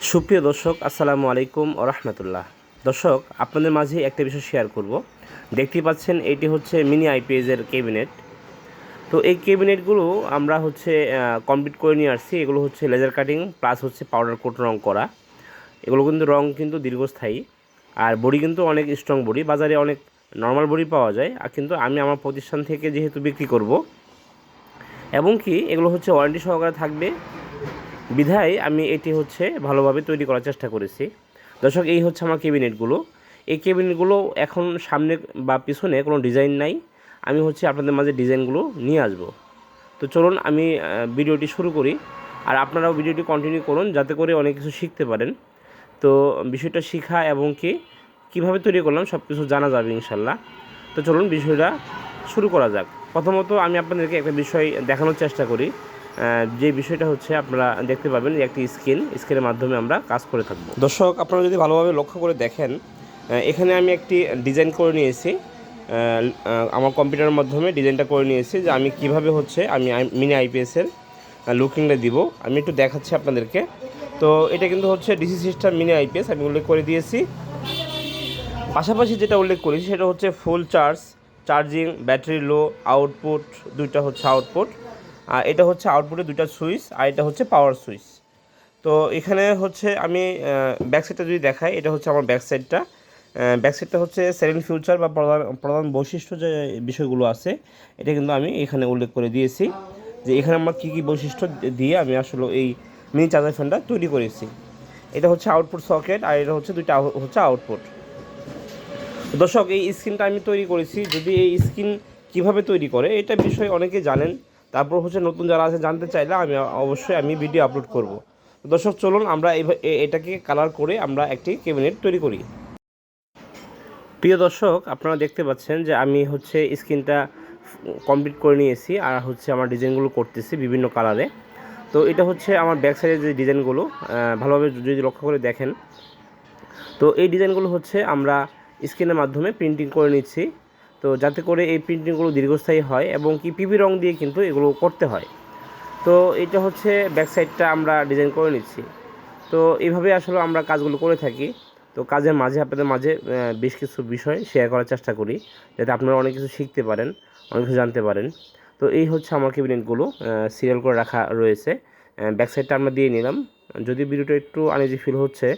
সুপ্রিয় দর্শক, আসসালামু আলাইকুম রহমতুল্লাহ। দর্শক, আপনাদের মাঝে একটা বিষয় শেয়ার করব। দেখতেই পাচ্ছেন, এটি হচ্ছে মিনি আইপিএসের ক্যাবিনেট তো এই ক্যাবিনেটগুলো আমরা হচ্ছে কমপ্লিট করে নিয়ে আসছি। এগুলো হচ্ছে লেজার কাটিং প্লাস হচ্ছে পাউডার কোট রং করা। এগুলো কিন্তু রং কিন্তু দীর্ঘস্থায়ী। আর বডি কিন্তু অনেক স্ট্রং বডি বাজারে অনেক নর্মাল বডি পাওয়া যায়। আর কিন্তু আমি আমার প্রতিষ্ঠান থেকে যেহেতু বিক্রি করব, এবং কি এগুলো হচ্ছে ওয়ারেন্টি সহকারে থাকবে। বিধায় আমি এটি হচ্ছে ভালোভাবে তৈরি করার চেষ্টা করেছি। দর্শক, এই হচ্ছে আমার ক্যাবিনেটগুলো। এই ক্যাবিনেটগুলো এখন সামনে বা পিছনে কোনো ডিজাইন নাই। আমি হচ্ছে আপনাদের মাঝে ডিজাইনগুলো নিয়ে আসব। তো চলুন আমি ভিডিওটি শুরু করি। আর আপনারাও ভিডিওটি কন্টিনিউ করুন, যাতে করে অনেক কিছু শিখতে পারেন। তো বিষয়টা শেখা এবং কি, কীভাবে তৈরি করলাম সব কিছু জানা যাবে ইনশাল্লাহ। তো চলুন বিষয়টা শুরু করা যাক। প্রথমত আমি আপনাদেরকে একটা বিষয় দেখানোর চেষ্টা করি। যে বিষয়টা হচ্ছে আপনারা দেখতে পাবেন একটি স্ক্রিন স্ক্রিনের মাধ্যমে আমরা কাজ করে থাকব। দর্শক, আপনারা যদি ভালোভাবে লক্ষ্য করে দেখেন এখানে আমি একটি ডিজাইন করে নিয়েছি। আমার কম্পিউটারের মাধ্যমে ডিজাইনটা করে নিয়েছি যে আমি কীভাবে হচ্ছে আমি মিনি আইপিএসের লুকিংটা দিব। আমি একটু দেখাচ্ছি আপনাদেরকে। তো এটা কিন্তু হচ্ছে ডিসি সিস্টেম মিনি আইপিএস আমি উল্লেখ করে দিয়েছি। পাশাপাশি যেটা উল্লেখ করেছি, সেটা হচ্ছে full charge, charging, battery low, output, দুইটা হচ্ছে আউটপুট। আর এটা হচ্ছে আউটপুটে দুইটা সুইচ আর এটা হচ্ছে পাওয়ার সুইচ। তো এখানে হচ্ছে আমি ব্যাক সাইডটা যদি দেখাই, এটা হচ্ছে আমার ব্যাক সাইডটা ব্যাক সাইডটা হচ্ছে সেকেন্ড ফিউচার বা প্রধান প্রধান বৈশিষ্ট্য যে বিষয়গুলো আছে, এটা কিন্তু আমি এখানে উল্লেখ করে দিয়েছি যে এখানে আমার কী কী বৈশিষ্ট্য দিয়ে আমি আসলে এই মিনি চার্জার ফ্যানটা তৈরি করেছি। এটা হচ্ছে আউটপুট সকেট আর এটা হচ্ছে দুইটা হচ্ছে আউটপুট দর্শক, এই স্ক্রিনটা আমি তৈরি করেছি। যদি এই স্ক্রিন কীভাবে তৈরি করে, এটা বিষয়ে অনেকে জানেন। তারপর হচ্ছে নতুন যারা আছে, জানতে চাইলে আমি অবশ্যই আমি ভিডিও আপলোড করব। দর্শক, চলুন আমরা এটাকে কালার করে আমরা একটি ক্যাবিনেট তৈরি করি। প্রিয় দর্শক, আপনারা দেখতে পাচ্ছেন যে আমি হচ্ছে স্ক্রিনটা কমপ্লিট করে নিয়েছি আর হচ্ছে আমার ডিজাইনগুলো করতেছি বিভিন্ন কালারে তো এটা হচ্ছে আমার ব্যাক সাইডের যে ডিজাইনগুলো ভালোভাবে যদি লক্ষ্য করে দেখেন। তো এই ডিজাইনগুলো হচ্ছে আমরা স্ক্রিনের মাধ্যমে প্রিন্টিং করে নিচ্ছি। তো যাতে করে এই প্রিন্টিংগুলো দীর্ঘস্থায়ী হয় এবং কি পিপি রং দিয়ে কিন্তু এগুলো করতে হয়। তো এটা হচ্ছে ব্যাক সাইডটা আমরা ডিজাইন করে নিচ্ছি। তো এইভাবে আসলে আমরা কাজগুলো করে থাকি। তো কাজের মাঝে, আপনাদের মাঝে বেশ কিছু বিষয় শেয়ার করার চেষ্টা করি, যাতে আপনারা অনেক কিছু শিখতে পারেন, অনেক কিছু জানতে পারেন। তো এই হচ্ছে আমার ক্যাবিনেটগুলো সিরিয়াল করে রাখা রয়েছে। ব্যাক সাইডটা আমরা দিয়ে নিলাম। যদি ভিডিওটা একটু আনইজি ফিল হচ্ছে,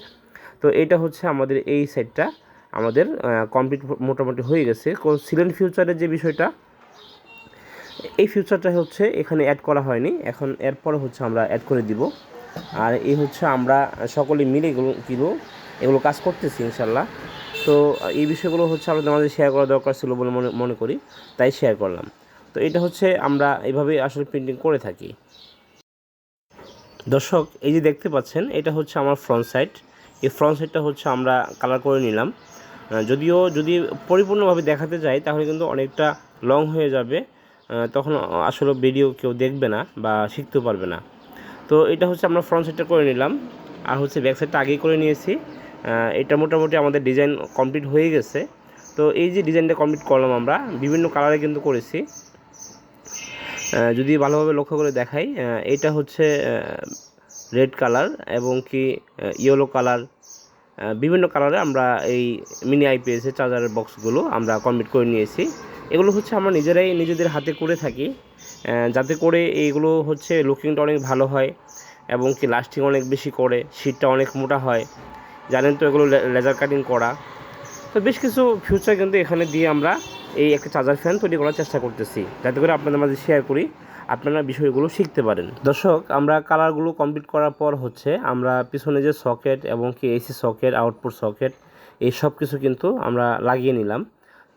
তো এটা হচ্ছে আমাদের এই সাইডটা আমাদের কমপ্লিট মোটামুটি হয়ে গেছে। সিলেন্ট ফিউচারের যে বিষয়টা, এই ফিউচারটা হচ্ছে এখানে অ্যাড করা হয়নি। এখন এরপরে হচ্ছে আমরা অ্যাড করে দিব। আর এই হচ্ছে আমরা সকলে মিলে এগুলো কিলো এগুলো কাজ করতেছি ইনশাল্লাহ তো এই বিষয়গুলো হচ্ছে আপনাদের মাঝে শেয়ার করা দরকার ছিল বলে মনে মনে করি, তাই শেয়ার করলাম। তো এটা হচ্ছে আমরা এইভাবেই আসলে প্রিন্টিং করে থাকি। দর্শক, এই যে দেখতে পাচ্ছেন, এটা হচ্ছে আমার ফ্রন্ট সাইড এই ফ্রন্ট সাইডটা হচ্ছে আমরা কালার করে নিলাম। যদিও যদি পরিপূর্ণভাবে দেখাতে যাই, তাহলে কিন্তু অনেকটা লং হয়ে যাবে। তখন আসলে ভিডিও কেউ দেখবে না বা শিখতেও পারবে না। তো এটা হচ্ছে আমরা ফ্রন্ট সাইডটা করে নিলাম। আর হচ্ছে ব্যাক সাইডটা আগেই করে নিয়েছি। এটা মোটামুটি আমাদের ডিজাইন কমপ্লিট হয়ে গেছে। তো এই যে ডিজাইনটা কমপ্লিট করলাম আমরা, বিভিন্ন কালারে কিন্তু করেছি। যদি ভালোভাবে লক্ষ্য করে দেখাই এটা হচ্ছে রেড কালার এবং কি ইয়েলো কালার বিভিন্ন কালারে আমরা এই মিনি আইপিএসের চার্জারের বক্সগুলো আমরা কমপ্লিট করে নিয়েছি। এগুলো হচ্ছে আমরা নিজেরাই নিজেদের হাতে করে থাকি যাতে করে এইগুলো হচ্ছে লুকিংটা অনেক ভালো হয় এবং কি লাস্টিং অনেক বেশি করে শীটটা অনেক মোটা হয়। জানেন তো এগুলো লেজার কাটিং করা। তো বেশ কিছু ফিউচার কিন্তু এখানে দিয়ে আমরা এই একটা চার্জার ফ্যান তৈরি করার চেষ্টা করতেছি। যাতে করে আপনাদের মাঝে শেয়ার করি। আপনারা বিষয়গুলো শিখতে পারেন। দর্শক, আমরা কালারগুলো কমপ্লিট করার পর হচ্ছে আমরা পিছনে যে সকেট এবং কি এসি সকেট আউটপুট সকেট এই সব কিছু কিন্তু আমরা লাগিয়ে নিলাম।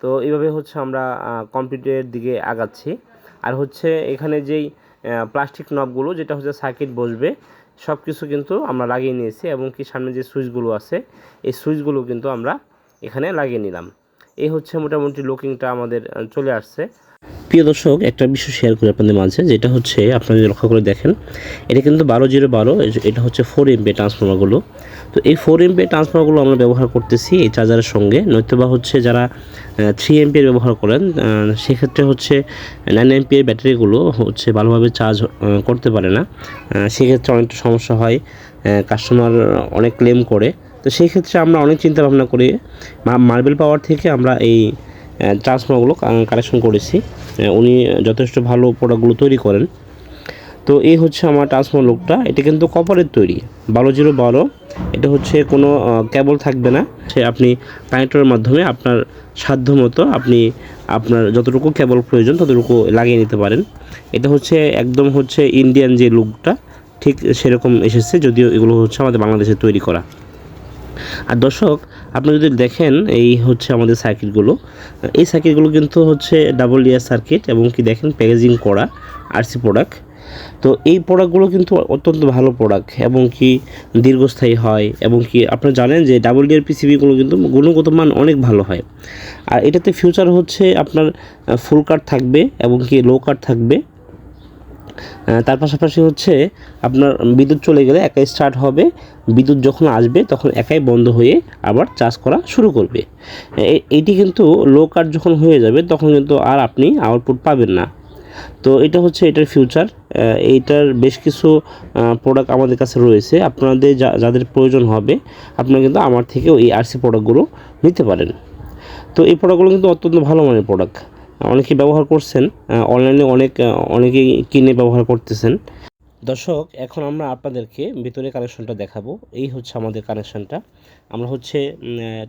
তো এইভাবে হচ্ছে আমরা কমপ্লিটের দিকে আগাচ্ছি। আর হচ্ছে এখানে যেই প্লাস্টিক নবগুলো যেটা হচ্ছে সার্কিট বসবে সব কিছু কিন্তু আমরা লাগিয়ে নিয়েছি এবং কি সামনে যে সুইচগুলো আছে, এই সুইচগুলো কিন্তু আমরা এখানে লাগিয়ে নিলাম। এই হচ্ছে মোটামুটি লুকিংটা আমাদের চলে আসছে। প্রিয় দর্শক, একটা বিষয় শেয়ার করি আপনাদের মাঝে, যেটা হচ্ছে আপনারা যদি লক্ষ্য করে দেখেন, এটা কিন্তু বারো জিরো বারো এটা হচ্ছে ফোর এমপি ট্রান্সফর্মারগুলো তো এই ফোর এমপি ট্রান্সফর্মারগুলো আমরা ব্যবহার করতেছি এই চার্জারের সঙ্গে, নয়তোবা হচ্ছে যারা থ্রি এমপির ব্যবহার করেন সেক্ষেত্রে হচ্ছে নাইন এমপির ব্যাটারিগুলো হচ্ছে ভালোভাবে চার্জ করতে পারে না। সেক্ষেত্রে অনেকটা সমস্যা হয় কাস্টমার অনেক ক্লেম করে। তো সেই ক্ষেত্রে আমরা অনেক চিন্তা ভাবনা করে মার্বেল পাওয়ার থেকে আমরা এই ট্রান্সফর্মারগুলো কালেকশন করেছি। উনি যথেষ্ট ভালো প্রোডাক্টগুলো তৈরি করেন। তো এই হচ্ছে আমার ট্রান্সফর্মার লোকটা এটা কিন্তু কপারের তৈরি। বারো জিরো বারো। এটা হচ্ছে কোনো কেবল থাকবে না। সে আপনি কানেক্টরের মাধ্যমে আপনার সাধ্য মতো আপনি আপনার যতটুকু কেবল প্রয়োজন ততটুকু লাগিয়ে নিতে পারেন। এটা হচ্ছে একদম হচ্ছে ইন্ডিয়ান যে লুকটা ঠিক সেরকম এসেছে। যদিও এগুলো হচ্ছে আমাদের বাংলাদেশে তৈরি করা। আর দর্শক, আপনি যদি দেখেন এই হচ্ছে আমাদের সার্কিটগুলো, এই সার্কিটগুলো কিন্তু হচ্ছে ডাবল ইয়ার সার্কিট এবং কি দেখেন প্যাকেজিং করা আরসি প্রোডাক্ট তো এই প্রোডাক্টগুলো কিন্তু অত্যন্ত ভালো প্রোডাক্ট এবং কি দীর্ঘস্থায়ী হয় এবং কি আপনারা জানেন যে ডাবল ডিয়ার পিসিবিগুলো কিন্তু গুণগত মান অনেক ভালো হয়। আর এটাতে ফিউচার হচ্ছে আপনার ফুল কাট থাকবে এবং কি লো কাট থাকবে। তার পাশাপাশি হচ্ছে আপনার বিদ্যুৎ চলে গেলে একাই স্টার্ট হবে বিদ্যুৎ যখন আসবে, তখন একাই বন্ধ হয়ে আবার চার্জ করা শুরু করবে। এটি কিন্তু লো কাট যখন হয়ে যাবে, তখন কিন্তু আর আপনি আউটপুট পাবেন না। তো এটা হচ্ছে এটার ফিউচার এইটার বেশ কিছু প্রোডাক্ট আমাদের কাছে রয়েছে। আপনাদের যাদের প্রয়োজন হবে, আপনারা কিন্তু আমার থেকেও এই আরসি প্রোডাক্টগুলো নিতে পারেন। তো এই প্রোডাক্টগুলো কিন্তু অত্যন্ত ভালো মানের প্রোডাক্ট অনেকে ব্যবহার করছেন অনলাইনে অনেক অনেকেই কিনে ব্যবহার করতেছেন। দর্শক, এখন আমরা আপনাদেরকে ভিতরে কানেকশনটা দেখাবো। এই হচ্ছে আমাদের কানেকশনটা। আমরা হচ্ছে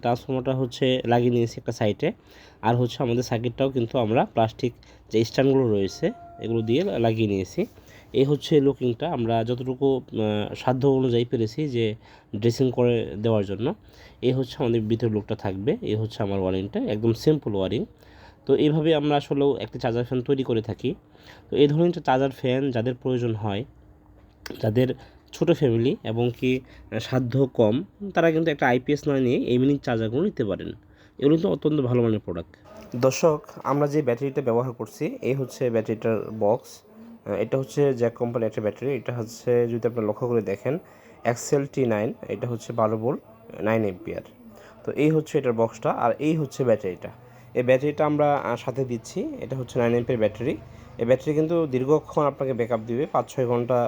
ট্রান্সফর্মারটা হচ্ছে লাগিয়ে নিয়েছি একটা সাইটে আর হচ্ছে আমাদের সার্কিটটাও কিন্তু আমরা প্লাস্টিক যে স্ট্যান্ডগুলো রয়েছে, এগুলো দিয়ে লাগিয়ে নিয়েছি। এই হচ্ছে লুকিংটা আমরা যতটুকু সাধ্য অনুযায়ী পেরেছি যে ড্রেসিং করে দেওয়ার জন্য। এই হচ্ছে আমাদের ভিতরে লুকটা থাকবে। এই হচ্ছে আমার ওয়ারিংটা একদম সিম্পল ওয়ারিং তো এইভাবে আমরা আসলেও একটি চার্জার ফ্যান তৈরি করে থাকি। তো এই ধরনের চার্জার ফ্যান যাদের প্রয়োজন হয় যাদের ছোট ফ্যামিলি এবং কি সাধ্য কম, তারা কিন্তু একটা আইপিএস নয় নিয়ে এই মিনিট চার্জারগুলো নিতে পারেন। এগুলো কিন্তু অত্যন্ত ভালো মানের প্রোডাক্ট দর্শক, আমরা যে ব্যাটারিটা ব্যবহার করছি, এই হচ্ছে ব্যাটারিটার বক্স এটা হচ্ছে জ্যাক কোম্পানির একটা ব্যাটারি। এটা হচ্ছে, যদি আপনারা লক্ষ্য করে দেখেন এক্সেল টি নাইন এটা হচ্ছে বারো বোল নাইন এমপিয়ার তো এই হচ্ছে এটার বক্সটা আর এই হচ্ছে ব্যাটারিটা। এই ব্যাটারিটা আমরা সাথে দিচ্ছি, এটা হচ্ছে নাইন এমপিয়ার ব্যাটারি। এই ব্যাটারি কিন্তু দীর্ঘক্ষণ আপনাকে ব্যাকআপ দিবে পাঁচ ছয় ঘণ্টা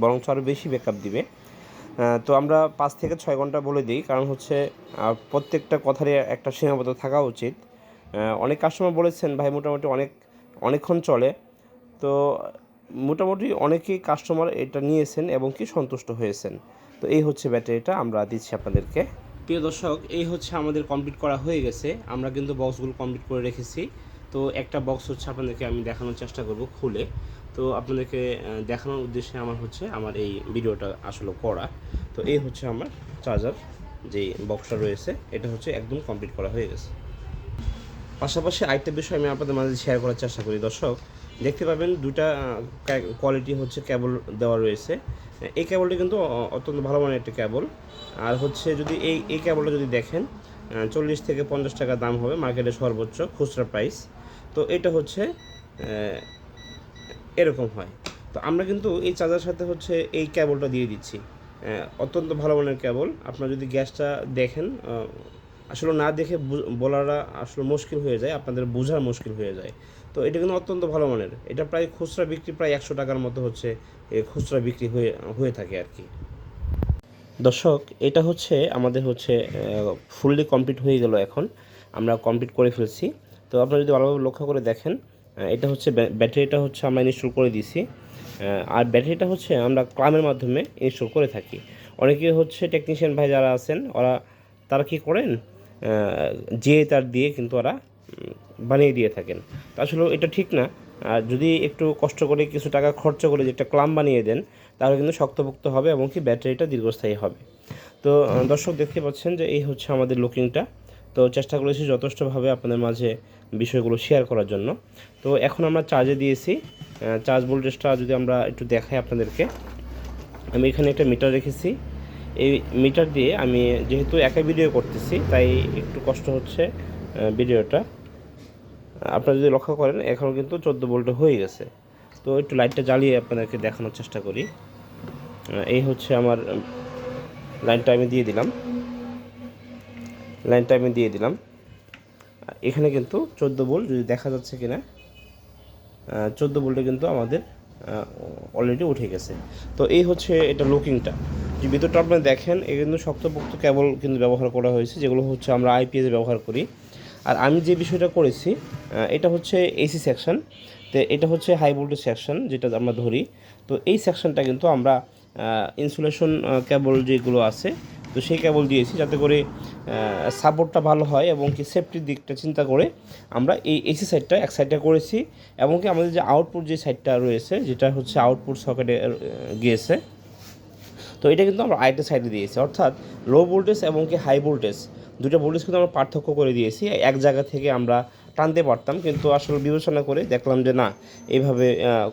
বরঞ্চ আরও বেশি ব্যাকআপ দিবে। তো আমরা পাঁচ থেকে ছয় ঘণ্টা বলে দিই, কারণ হচ্ছে প্রত্যেকটা কথারই একটা সীমাবদ্ধ থাকা উচিত। অনেক কাস্টমার বলেছেন, ভাই, মোটামুটি অনেক, অনেকক্ষণ চলে। তো মোটামুটি অনেকেই কাস্টমার এটা নিয়েছেন এবং কি সন্তুষ্ট হয়েছেন। তো এই হচ্ছে ব্যাটারিটা, আমরা দিচ্ছি আপনাদেরকে। প্রিয় দর্শক, এই হচ্ছে আমাদের কমপ্লিট করা হয়ে গেছে। আমরা কিন্তু বক্সগুলো কমপ্লিট করে রেখেছি। তো একটা বক্স হচ্ছে আপনাদেরকে আমি দেখানোর চেষ্টা করব খুলে। তো আপনাদেরকে দেখানোর উদ্দেশ্যে আমার হচ্ছে আমার এই ভিডিওটা আসলে করা। তো এই হচ্ছে আমার চার্জার যে বক্সটা রয়েছে, এটা হচ্ছে একদম কমপ্লিট করা হয়ে গেছে। পাশাপাশি আরেকটা বিষয় আমি আপনাদের মাঝে শেয়ার করার চেষ্টা করি। দর্শক, দেখতে পাবেন দুটা কোয়ালিটি হচ্ছে কেবল দেওয়া রয়েছে। এই কেবলটি কিন্তু অত্যন্ত ভালো মানের একটা কেবল আর হচ্ছে যদি এই এই কেবলটা যদি দেখেন চল্লিশ থেকে পঞ্চাশ টাকা দাম হবে মার্কেটে সর্বোচ্চ খুচরা প্রাইস তো এটা হচ্ছে এরকম হয়। তো আমরা কিন্তু এই চার্জার সাথে হচ্ছে এই কেবলটা দিয়ে দিচ্ছি। অত্যন্ত ভালো মানের কেবল আপনারা যদি গ্যাসটা দেখেন আসলে না দেখে বলাটা আসলে মুশকিল হয়ে যায়, আপনাদের বোঝার মুশকিল হয়ে যায়। তো এটা কিন্তু অত্যন্ত ভালো মানের। এটা প্রায় খুচরা বিক্রি প্রায় একশো টাকার মতো হচ্ছে খুচরা বিক্রি হয়ে হয়ে থাকে আর কি। দর্শক, এটা হচ্ছে আমাদের হচ্ছে ফুললি কমপ্লিট হয়ে গেল এখন। আমরা কমপ্লিট করে ফেলছি। তো আপনারা যদি ভালোভাবে লক্ষ্য করে দেখেন এটা হচ্ছে ব্য- ব্যাটারিটা হচ্ছে আমরা ইনস্টল করে দিয়েছি। আর ব্যাটারিটা হচ্ছে আমরা ক্লামের মাধ্যমে ইনস্টল করে থাকি। অনেকে হচ্ছে টেকনিশিয়ান ভাই যারা আছেন, ওরা, তারা কি করেন? যে তার দিয়ে কিন্তু ওরা বানিয়ে দিয়ে থাকেন। আসলে এটা ঠিক না। আর যদি একটু কষ্ট করে কিছু টাকা খরচ করে যে একটা ক্লাম বানিয়ে দেন, তাহলে কিন্তু শক্তপোক্ত হবে এবং কি ব্যাটারিটা দীর্ঘস্থায়ী হবে। তো দর্শক দেখতে পাচ্ছেন যে এই হচ্ছে আমাদের লুকিংটা তো চেষ্টা করেছি যথেষ্টভাবে আপনাদের মাঝে বিষয়গুলো শেয়ার করার জন্য। তো এখন আমরা চার্জে দিয়েছি। চার্জ ভোল্টেজটা যদি আমরা একটু দেখাই আপনাদেরকে। আমি এখানে একটা মিটার রেখেছি। এই মিটার দিয়ে আমি যেহেতু একাই ভিডিও করতেছি, তাই একটু কষ্ট হচ্ছে ভিডিওটা আপনারা যদি লক্ষ্য করেন, এখন কিন্তু চোদ্দ ভোল্টে হয়ে গেছে। তো একটু লাইটটা জ্বালিয়ে আপনাদেরকে দেখানোর চেষ্টা করি। এই হচ্ছে আমার লাইনটা আমি দিয়ে দিলাম। লাইনটা আমি দিয়ে দিলাম। এখানে কিন্তু চোদ্দ ভোল্ট যদি দেখা যাচ্ছে কিনা চোদ্দ ভোল্টে কিন্তু আমাদের অলরেডি উঠে গেছে। তো এই হচ্ছে এটা লুকিংটা যে ভিতরটা আপনি দেখেন এই কিন্তু শক্তপোক্ত কেবল কিন্তু ব্যবহার করা হয়েছে, যেগুলো হচ্ছে আমরা আইপিএস ব্যবহার করি। আর আমি যে বিষয়টা করেছি এটা হচ্ছে এসি সেকশন তো এটা হচ্ছে হাই ভোল্টেজ সেকশন যেটা আমরা ধরি। তো এই সেকশনটা কিন্তু আমরা ইনসুলেশন কেবল যেগুলো আছে তো সেই কেবল দিয়েছি যাতে করে সাপোর্টটা ভালো হয় এবং কি সেফটির দিকটা চিন্তা করে আমরা এই এসি সাইডটা এক সাইডটা করেছি এবং কি আমাদের যে আউটপুট যে সাইডটা রয়েছে, যেটা হচ্ছে আউটপুট সকেটে গিয়েছে, তো এটা কিন্তু আমরা আরেকটা সাইডে দিয়েছি। অর্থাৎ লো ভোল্টেজ এবং কি হাই ভোল্টেজ দুটো ভোল্টেজ কিন্তু আমরা পার্থক্য করে দিয়েছি। এক জায়গা থেকে আমরা টানতে পারতাম, কিন্তু আসলে বিবেচনা করে দেখলাম যে না এইভাবে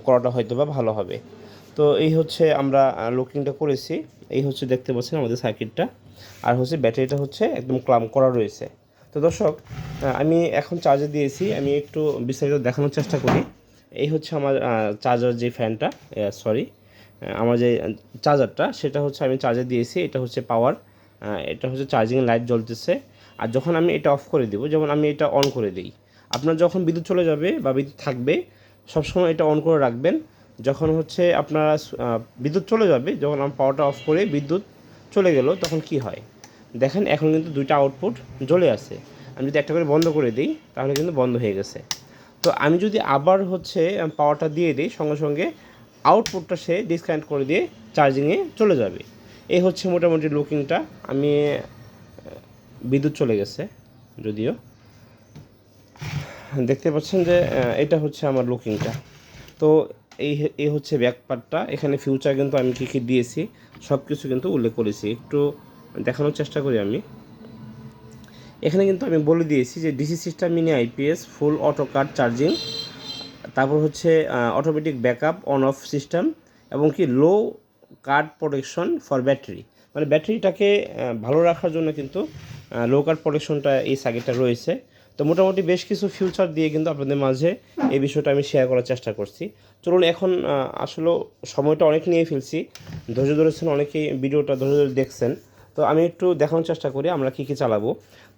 করাটা হয়তো বা ভালো হবে। তো এই হচ্ছে আমরা লুকিংটা করেছি। এই হচ্ছে দেখতে পাচ্ছেন আমাদের সার্কিটটা আর হচ্ছে ব্যাটারিটা হচ্ছে একদম ক্লাম করা রয়েছে। তো দর্শক আমি এখন চার্জে দিয়েছি। আমি একটু বিস্তারিত দেখানোর চেষ্টা করি। এই হচ্ছে আমার চার্জার যে ফ্যানটা সরি আমার যে চার্জারটা সেটা হচ্ছে আমি চার্জার দিয়েছি। এটা হচ্ছে পাওয়ার এটা হচ্ছে চার্জিং লাইট জ্বলতেছে। আর যখন আমি এটা অফ করে দেবো, যেমন আমি এটা অন করে দিই, আপনার যখন বিদ্যুৎ চলে যাবে বা বিদ্যুৎ থাকবে, সবসময় এটা অন করে রাখবেন। যখন হচ্ছে আপনারা বিদ্যুৎ চলে যাবে, যখন আমি পাওয়ারটা অফ করে বিদ্যুৎ চলে গেল, তখন কি হয়? দেখেন, এখন কিন্তু দুইটা আউটপুট জ্বলে আছে আমি যদি একটা করে বন্ধ করে দিই, তাহলে কিন্তু বন্ধ হয়ে গেছে। তো আমি যদি আবার হচ্ছে পাওয়ারটা দিয়ে দিই, সঙ্গে সঙ্গে আউটপুটটা সে ডিসকানেক্ট করে দিয়ে চার্জিংয়ে চলে যাবে। এই হচ্ছে মোটামুটি লুকিংটা আমি বিদ্যুৎ চলে গেছে, যদিও। দেখতে পাচ্ছেন যে এটা হচ্ছে আমার লুকিংটা তো এই এই হচ্ছে ব্যাক পার্টটা এখানে ফিউচার কিন্তু আমি কী কী দিয়েছি সব কিছু কিন্তু উল্লেখ করেছি। একটু দেখানোর চেষ্টা করি আমি। এখানে কিন্তু আমি বলে দিয়েছি যে DC system mini IPS full auto cut charging তারপর হচ্ছে automatic backup on off system এবং কি low cut protection for battery মানে ব্যাটারিটাকে ভালো রাখার জন্য কিন্তু লো কার্ড প্রোটেকশনটা এই সার্কিটটা রয়েছে। তো মোটামুটি বেশ কিছু ফিউচার দিয়ে কিন্তু আপনাদের মাঝে এই বিষয়টা আমি শেয়ার করার চেষ্টা করছি। চলুন এখন আসলে সময়টা অনেক নিয়ে ফেলছি। ধৈর্য ধরেছেন অনেকেই ভিডিওটা ধৈর্য ধরে দেখছেন। তো আমি একটু দেখানোর চেষ্টা করি, আমরা কী কী চালাবো।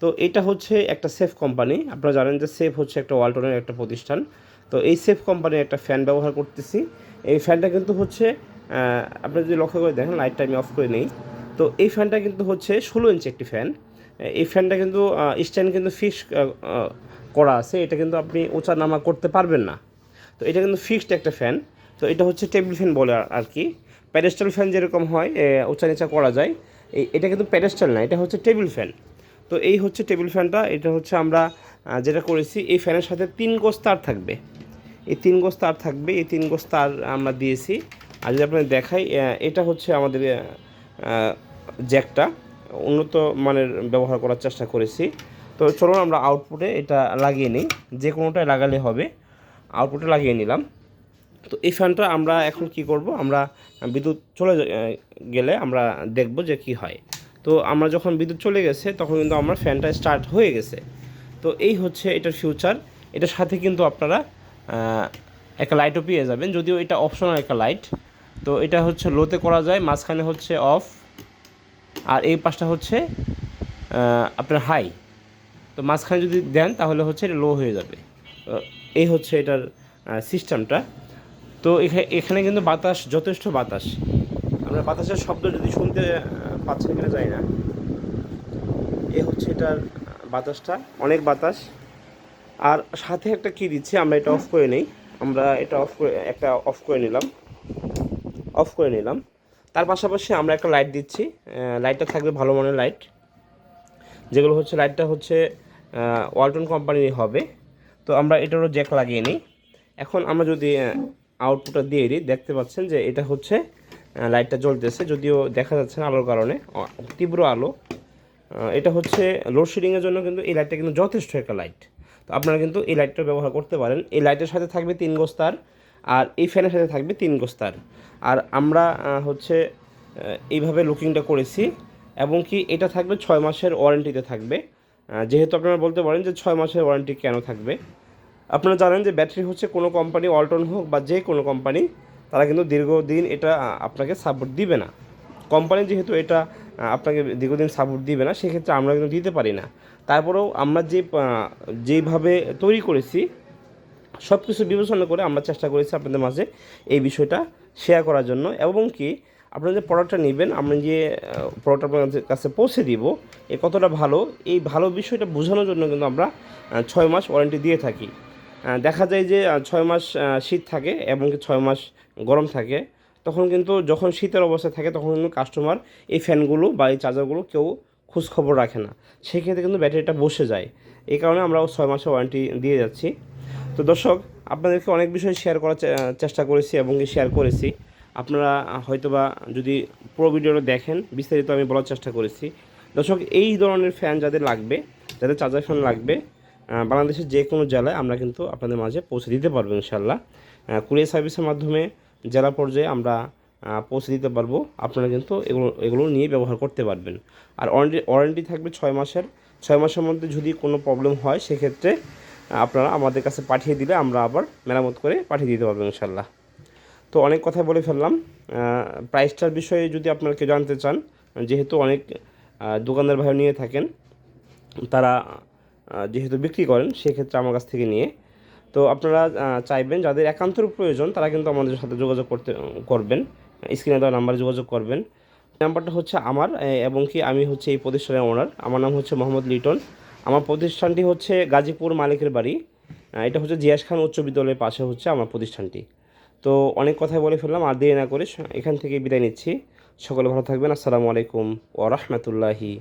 তো এটা হচ্ছে একটা সেফ কোম্পানি আপনারা জানেন যে সেফ হচ্ছে একটা ওয়ালটনের একটা প্রতিষ্ঠান। তো এই সেফ কোম্পানির একটা ফ্যান ব্যবহার করতেছি। এই ফ্যানটা কিন্তু হচ্ছে আপনি যদি লক্ষ্য করে দেখেন লাইটটা আমি অফ করে নেই। তো এই ফ্যানটা কিন্তু হচ্ছে ষোলো ইঞ্চি একটি ফ্যান এই ফ্যানটা কিন্তু স্ট্যান্ড কিন্তু ফিক্স করা আছে। এটা কিন্তু আপনি উঁচা নামা করতে পারবেন না। তো এটা কিন্তু ফিক্সড একটা ফ্যান তো এটা হচ্ছে টেবিল ফ্যান বলে আর- কি। প্যাডেস্টাল ফ্যান যেরকম হয় উঁচা নিচা করা যায়। এটা কিন্তু প্যাডেস্টাল না, এটা হচ্ছে টেবিল ফ্যান তো এই হচ্ছে টেবিল ফ্যানটা এটা হচ্ছে আমরা যেটা করেছি, এই ফ্যানের সাথে তিন গোস তার থাকবে। এই তিন গোস তার থাকবে, এই তিন গোস তার আমরা দিয়েছি। আর যদি আপনাদের দেখাই এটা হচ্ছে আমাদের জ্যাকটা উন্নত মানের ব্যবহার করার চেষ্টা করেছি। তো চলুন আমরা আউটপুটে এটা লাগিয়ে নিই। যে কোনোটায় লাগালে হবে। আউটপুটে লাগিয়ে নিলাম। তো এই ফ্যানটা আমরা এখন কি করব? আমরা বিদ্যুৎ চলে গেলে আমরা দেখব যে কি হয়। তো আমরা যখন বিদ্যুৎ চলে গেছে, তখন কিন্তু আমার ফ্যানটা স্টার্ট হয়ে গেছে। তো এই হচ্ছে এটার ফিউচার এটার সাথে কিন্তু আপনারা একটা লাইটও পেয়ে যাবেন। যদিও এটা অপশনাল একটা লাইট তো এটা হচ্ছে লোতে করা যায়, মাঝখানে হচ্ছে অফ আর এই পাশটা হচ্ছে আপনার হাই তো মাঝখানে যদি দেন তাহলে হচ্ছে এটা লো হয়ে যাবে। এই হচ্ছে এটার সিস্টেমটা তো এখানে এখানে কিন্তু বাতাস, যথেষ্ট বাতাস। আমরা বাতাসের শব্দ যদি শুনতে পাচ্ছেন কিনা যাই না। এ হচ্ছে এটার বাতাসটা, অনেক বাতাস। আর সাথে একটা কি দিচ্ছে, আমরা এটা অফ করে নেই। আমরা এটা অফ করে, একটা অফ করে নিলাম। অফ করে নিলাম। তার পাশাপাশি আমরা একটা লাইট দিচ্ছি। লাইটটা থাকবে ভালো মানের লাইট যেগুলো হচ্ছে লাইটটা হচ্ছে ওয়ালটন কোম্পানির হবে। তো আমরা এটারও জ্যাক লাগিয়ে নিই। এখন আমরা যদি আউটপুটটা দিয়ে দিই, দেখতে পাচ্ছেন যে এটা হচ্ছে লাইটটা জ্বলতেছে। যদিও দেখা যাচ্ছে না আলোর কারণে তীব্র আলো। এটা হচ্ছে লোডশেডিংয়ের জন্য কিন্তু এই লাইটটা কিন্তু যথেষ্ট একটা লাইট তো আপনারা কিন্তু এই লাইটটা ব্যবহার করতে পারেন। এই লাইটের সাথে থাকবে তিন গোস্তার আর এই ফ্যানের সাথে থাকবে তিন গোস্তার আর আমরা হচ্ছে এইভাবে লুকিংটা করেছি এবং কি এটা থাকবে ছয় মাসের ওয়ারেন্টিতে থাকবে। যেহেতু আপনারা বলতে পারেন যে ছয় মাসের ওয়ারেন্টি কেন থাকবে। আপনারা জানেন যে ব্যাটারি হচ্ছে কোনো কোম্পানি অল্টন হোক বা যে কোনো কোম্পানি, তারা কিন্তু দীর্ঘদিন এটা আপনাকে সাপোর্ট দিবে না। কোম্পানি যেহেতু এটা আপনাকে দীর্ঘদিন সাপোর্ট দিবে না, সেক্ষেত্রে আমরা কিন্তু দিতে পারি না। তারপরেও আমরা যে যেইভাবে তৈরি করেছি সব কিছু বিবেচনা করে আমরা চেষ্টা করেছি আপনাদের মাঝে এই বিষয়টা শেয়ার করার জন্য। এবং কি, আপনারা যে প্রোডাক্টটা নেবেন, আমরা যে প্রোডাক্ট আপনাদের কাছে পৌঁছে দিব, এ কতটা ভালো, এই ভালো বিষয়টা বোঝানোর জন্য কিন্তু আমরা ছয় মাস ওয়ারেন্টি দিয়ে থাকি। দেখা যায় যে ছয় মাস শীত থাকে এবং কি ছয় মাস গরম থাকে, তখন কিন্তু যখন শীতের অবস্থায় থাকে, তখন কিন্তু কাস্টমার এই ফ্যানগুলো বা এই চার্জারগুলো কেউ খোঁজ খবর রাখে না। সেক্ষেত্রে কিন্তু ব্যাটারিটা বসে যায়। এই কারণে আমরা ছয় মাসের ওয়ারেন্টি দিয়ে যাচ্ছি। তো দর্শক, আপনাদেরকে অনেক বিষয় শেয়ার করার চেষ্টা করেছি এবং শেয়ার করেছি। আপনারা হয়তোবা যদি পুরো ভিডিওটা দেখেন, বিস্তারিত আমি বলার চেষ্টা করেছি। দর্শক, এই ধরনের ফ্যান যাদের লাগবে, যাদের চার্জার ফ্যান লাগবে বাংলাদেশের যে কোনো জেলায় আমরা কিন্তু আপনাদের মাঝে পৌঁছে দিতে পারব ইনশাল্লাহ কুরিয়ার সার্ভিসের মাধ্যমে জেলা পর্যায়ে আমরা পৌঁছে দিতে পারব। আপনারা কিন্তু এগুলো এগুলো নিয়ে ব্যবহার করতে পারবেন। আর ওয়ারেন্টি ওয়ারেন্টি থাকবে ছয় মাসের। ছয় মাসের মধ্যে যদি কোনো প্রবলেম হয়, সেক্ষেত্রে আপনারা আমাদের কাছে পাঠিয়ে দিলে আমরা আবার মেরামত করে পাঠিয়ে দিতে পারব ইনশাল্লাহ তো অনেক কথা বলে ফেললাম। প্রাইসটার বিষয়ে যদি আপনারা কেউ জানতে চান, যেহেতু অনেক দোকানদার ভাই নিয়ে থাকেন, তারা যেহেতু বিক্রি করেন, সেক্ষেত্রে আমার কাছ থেকে নিয়ে। তো আপনারা চাইবেন যাদের একান্তর প্রয়োজন, তারা কিন্তু আমাদের সাথে যোগাযোগ করতে, করবেন। স্ক্রিনে দেওয়া নাম্বারে যোগাযোগ করবেন। নাম্বারটা হচ্ছে আমার এবং কি আমি হচ্ছে এই প্রতিষ্ঠানের ওনার আমার নাম হচ্ছে মোহাম্মদ লিটন। আমার প্রতিষ্ঠানটি হচ্ছে গাজীপুর মালিকের বাড়ি। এটা হচ্ছে জিয়াস খান উচ্চ বিদ্যালয়ের পাশে হচ্ছে আমার প্রতিষ্ঠানটি। তো অনেক কথাই বলে ফেললাম, আর দেরি না করে এখান থেকে বিদায় নিচ্ছি। সকলে ভালো থাকবেন। আসসালামু আলাইকুম ও রহমতুল্লাহি